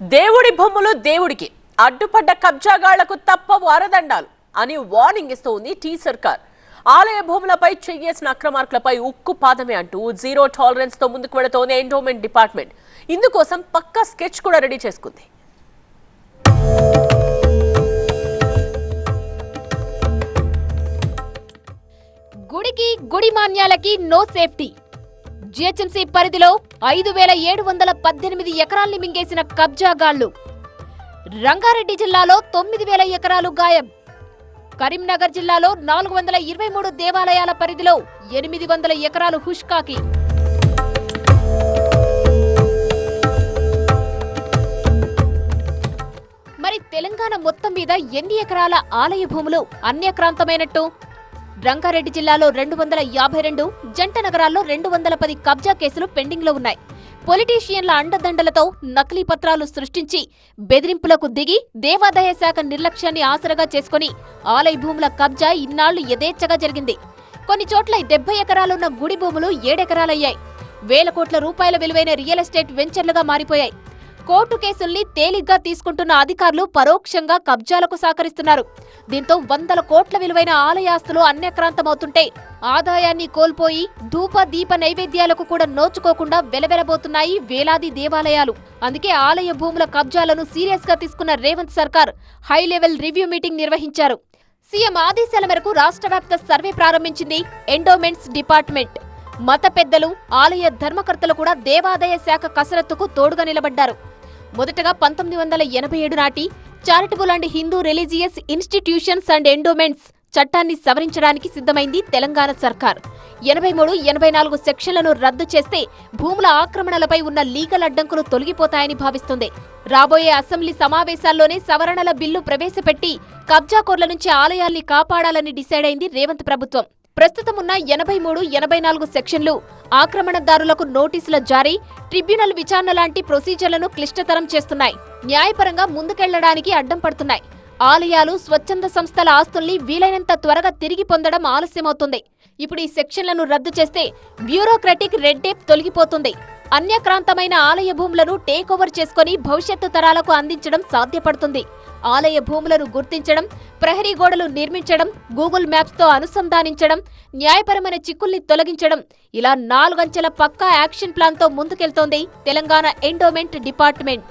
దేవుడి బొమ్మలు దేవుడికి. అడ్డుపడ్డ కబ్జాగాళ్ళకు తప్ప వారదండాలు అని వార్నింగ్ ఇస్తోంది టీ సర్కార్ ఆలయ భూములపై చెయ్యేసిన అక్రమార్కులపై ఉక్కు పాదమే అంటూ జీరో టాలరెన్స్తో ముందుకు వెళుతోంది ఎండోమెంట్ డిపార్ట్మెంట్. ఇందుకోసం పక్కా స్కెచ్ కూడా రెడీ చేసుకుంది. గుడికి గుడి మాన్యాలకి నో సేఫ్టీ జిహెచ్ఎంసీ పరిధిలో ఐదు వేల ఏడు వందల పద్దెనిమిది ఎకరాల్ని మింగేసిన కబ్జాగాళ్ళు రంగారెడ్డి జిల్లాలో తొమ్మిది వేల ఎకరాలు గాయం. కరీంనగర్ జిల్లాలో నాలుగు వందల ఇరవై మూడు దేవాలయాల పరిధిలో ఎనిమిది వందల ఎకరాలు హుష్కాకి. మరి తెలంగాణ మొత్తం మీద ఎన్ని ఎకరాల ఆలయ భూములు అన్యక్రాంతమైనట్టు? రంగారెడ్డి జిల్లాలో రెండు వందల యాభై రెండు జంట నగరాల్లో రెండు వందల పది కబ్జా కేసులు పెండింగ్లో ఉన్నాయి. పొలిటీషియన్ల అండదండలతో నకిలీ పత్రాలు సృష్టించి బెదిరింపులకు దిగి దేవాదాయ శాఖ నిర్లక్ష్యాన్ని ఆసరగా చేసుకుని ఆలయ భూముల కబ్జా ఇన్నాళ్ళు యథేచ్ఛగా జరిగింది. కొన్ని చోట్ల డెబ్బై ఎకరాలున్న గుడి భూములు ఏడెకరాలయ్యాయి. వేల కోట్ల రూపాయల విలువైన రియల్ ఎస్టేట్ వెంచర్లుగా మారిపోయాయి. కోర్టు కేసుల్ని తేలిగ్గా తీసుకుంటున్న అధికారులు పరోక్షంగా కబ్జాలకు సహకరిస్తున్నారు. దీంతో వందల కోట్ల విలువైన ఆలయాస్తులు అన్యక్రాంతమవుతుంటే ఆదాయాన్ని కోల్పోయి ధూప దీప నైవేద్యాలకు కూడా నోచుకోకుండా వెలవెలబోతున్నాయి వేలాది దేవాలయాలు. అందుకే ఆలయ భూముల కబ్జాలను సీరియస్గా తీసుకున్న రేవంత్ సర్కార్ హై లెవెల్ రివ్యూ మీటింగ్ నిర్వహించారు. సీఎం ఆదేశాల మేరకు రాష్ట్ర వ్యాప్త సర్వే ప్రారంభించింది ఎండోమెంట్స్ డిపార్ట్మెంట్. మత పెద్దలు ఆలయ ధర్మకర్తలు కూడా దేవాదాయ శాఖ కసరత్తుకు తోడుగా నిలబడ్డారు. మొదటగా పంతొమ్మిది వందల ఎనభై ఏడు నాటి charitable and Hindu religious institutions and endowments చట్టాన్ని సవరించడానికి సిద్ధమైంది తెలంగాణ సర్కార్. ఎనభై మూడు ఎనభై నాలుగు సెక్షన్లను రద్దు చేస్తే భూముల ఆక్రమణలపై ఉన్న లీగల్ అడ్డంకులు తొలగిపోతాయని భావిస్తుంది. రాబోయే అసెంబ్లీ సమావేశాల్లోనే సవరణల బిల్లు ప్రవేశపెట్టి కబ్జాకోర్ల నుంచి ఆలయాల్ని కాపాడాలని డిసైడ్ అయింది రేవంత్ ప్రభుత్వం. ప్రస్తుతం ఉన్న ఎనభై మూడు ఎనభై నాలుగు సెక్షన్లు ఆక్రమణదారులకు నోటీసుల జారీ ట్రిబ్యునల్ విచారణ లాంటి ప్రొసీజర్లను క్లిష్టతరం చేస్తున్నాయి. న్యాయపరంగా ముందుకెళ్ళడానికి అడ్డం పడుతున్నాయి. ఆలయాలు స్వచ్ఛంద సంస్థల ఆస్తుల్ని వీలైనంత త్వరగా తిరిగి పొందడం ఆలస్యమవుతుంది. ఇప్పుడు ఈ సెక్షన్లను రద్దు చేస్తే బ్యూరోక్రటిక్ రెడ్ టేప్ తొలగిపోతుంది. అన్యక్రాంతమైన ఆలయ భూములను టేక్ ఓవర్ చేసుకుని భవిష్యత్తు తరాలకు అందించడం సాధ్యపడుతుంది. ఆలయ భూములను గుర్తించడం ప్రహరీ గోడలు నిర్మించడం గూగుల్ మ్యాప్స్తో అనుసంధానించడం న్యాయపరమైన చిక్కుల్ని తొలగించడం ఇలా నాలుగంచెల పక్కా యాక్షన్ ప్లాన్తో ముందుకెళ్తోంది తెలంగాణ ఎండోమెంట్ డిపార్ట్మెంట్.